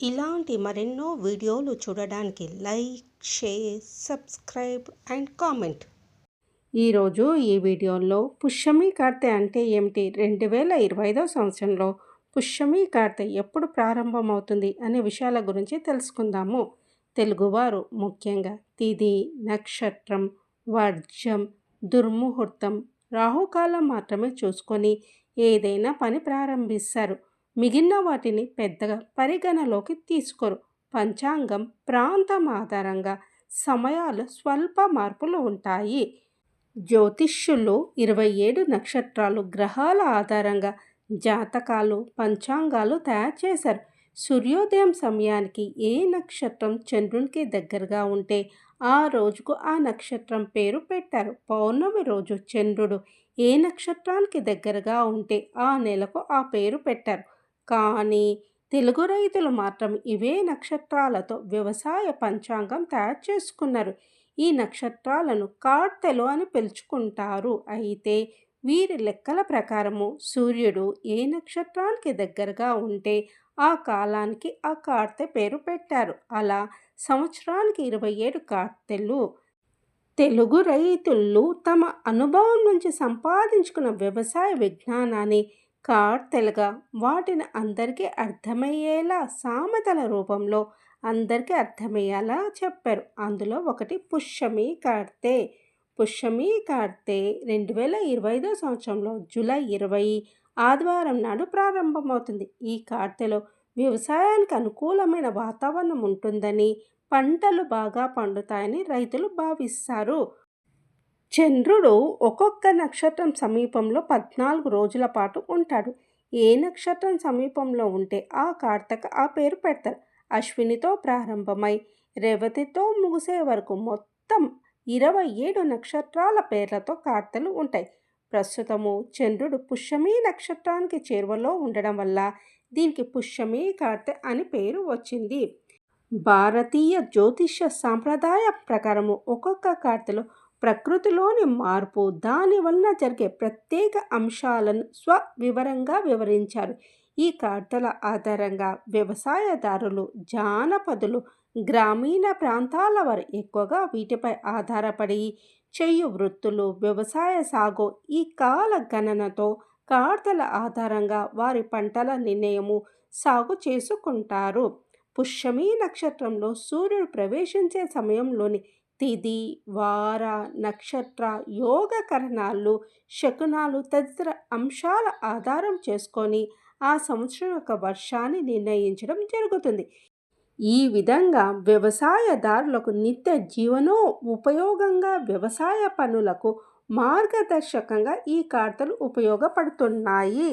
ఇలాంటి మరెన్నో వీడియోలు చూడడానికి like share subscribe and comment. ఈరోజు ఈ వీడియోలో పుష్యమి కార్తె అంటే ఏమిటి? రెండు వేల ఇరవై ఐదో సంవత్సరంలో పుష్యమి కార్తె ఎప్పుడు ప్రారంభమవుతుంది అనే విషయాల గురించి తెలుసుకుందాము. తెలుగువారు ముఖ్యంగా తిథి నక్షత్రం వర్జం దుర్ముహూర్తం రాహుకాలం మాత్రమే చూసుకొని ఏదైనా పని ప్రారంభిస్తారు. మిగిలిన వాటిని పెద్దగా పరిగణలోకి తీసుకోరు. పంచాంగం ప్రాంతం ఆధారంగా సమయాలు స్వల్ప మార్పులు ఉంటాయి. జ్యోతిష్యులు ఇరవై ఏడు నక్షత్రాలు గ్రహాల ఆధారంగా జాతకాలు పంచాంగాలు తయారు చేశారు. సూర్యోదయం సమయానికి ఏ నక్షత్రం చంద్రునికి దగ్గరగా ఉంటే ఆ రోజుకు ఆ నక్షత్రం పేరు పెట్టారు. పౌర్ణమి రోజు చంద్రుడు ఏ నక్షత్రానికి దగ్గరగా ఉంటే ఆ నెలకు ఆ పేరు పెట్టారు. కానీ తెలుగు రైతులు మాత్రం ఇవే నక్షత్రాలతో వ్యవసాయ పంచాంగం తయారు చేసుకున్నారు. ఈ నక్షత్రాలను కార్తెలు అని పిలుచుకుంటారు. అయితే వీరి లెక్కల ప్రకారము సూర్యుడు ఏ నక్షత్రానికి దగ్గరగా ఉంటే ఆ కాలానికి ఆ కార్తె పేరు పెట్టారు. అలా సంవత్సరానికి ఇరవై ఏడు కార్తెలు తెలుగు రైతులు తమ అనుభవం నుంచి సంపాదించుకున్న వ్యవసాయ విజ్ఞానాన్ని కార్తెలుగా వాటిని అందరికీ అర్థమయ్యేలా సామెతల రూపంలో అందరికీ అర్థమయ్యేలా చెప్పారు. అందులో ఒకటి పుష్యమి కార్తె పుష్యమి కార్తె రెండు వేల ఇరవై ఐదో సంవత్సరంలో జూలై ఇరవై ఆదివారం నాడు ప్రారంభమవుతుంది. ఈ కార్తెలో వ్యవసాయానికి అనుకూలమైన వాతావరణం ఉంటుందని పంటలు బాగా పండుతాయని రైతులు భావిస్తారు. చంద్రుడు ఒక్కొక్క నక్షత్రం సమీపంలో పద్నాలుగు రోజుల పాటు ఉంటాడు. ఏ నక్షత్రం సమీపంలో ఉంటే ఆ కార్తక ఆ పేరు పెడతారు. అశ్వినితో ప్రారంభమై రేవతితో ముగిసే వరకు మొత్తం ఇరవై ఏడు నక్షత్రాల పేర్లతో కార్తలు ఉంటాయి. ప్రస్తుతము చంద్రుడు పుష్యమీ నక్షత్రానికి చేరువలో ఉండడం వల్ల దీనికి పుష్యమీ కార్తె అని పేరు వచ్చింది. భారతీయ జ్యోతిష సాంప్రదాయ ప్రకారము ఒక్కొక్క కార్తెలో ప్రకృతిలోని మార్పు దానివల్ల జరిగే ప్రత్యేక అంశాలను స్వవివరంగా వివరించారు. ఈ కార్తల ఆధారంగా వ్యవసాయదారులు జానపదులు గ్రామీణ ప్రాంతాల వారు ఎక్కువగా వీటిపై ఆధారపడి చెయ్యు వృత్తులు వ్యవసాయ సాగు ఈ కాల గణనతో కార్తల ఆధారంగా వారి పంటల నిర్ణయము సాగు చేసుకుంటారు. పుష్యమీ నక్షత్రంలో సూర్యుడు ప్రవేశించే సమయంలోని తిది వార నక్షత్ర యోగకరణాలు శకునాలు తదితర అంశాల ఆధారం చేసుకొని ఆ సంవత్సరం యొక్క వర్షాన్ని నిర్ణయించడం జరుగుతుంది. ఈ విధంగా వ్యవసాయదారులకు నిత్య జీవనో ఉపయోగంగా వ్యవసాయ పనులకు మార్గదర్శకంగా ఈ కార్తలు ఉపయోగపడుతున్నాయి.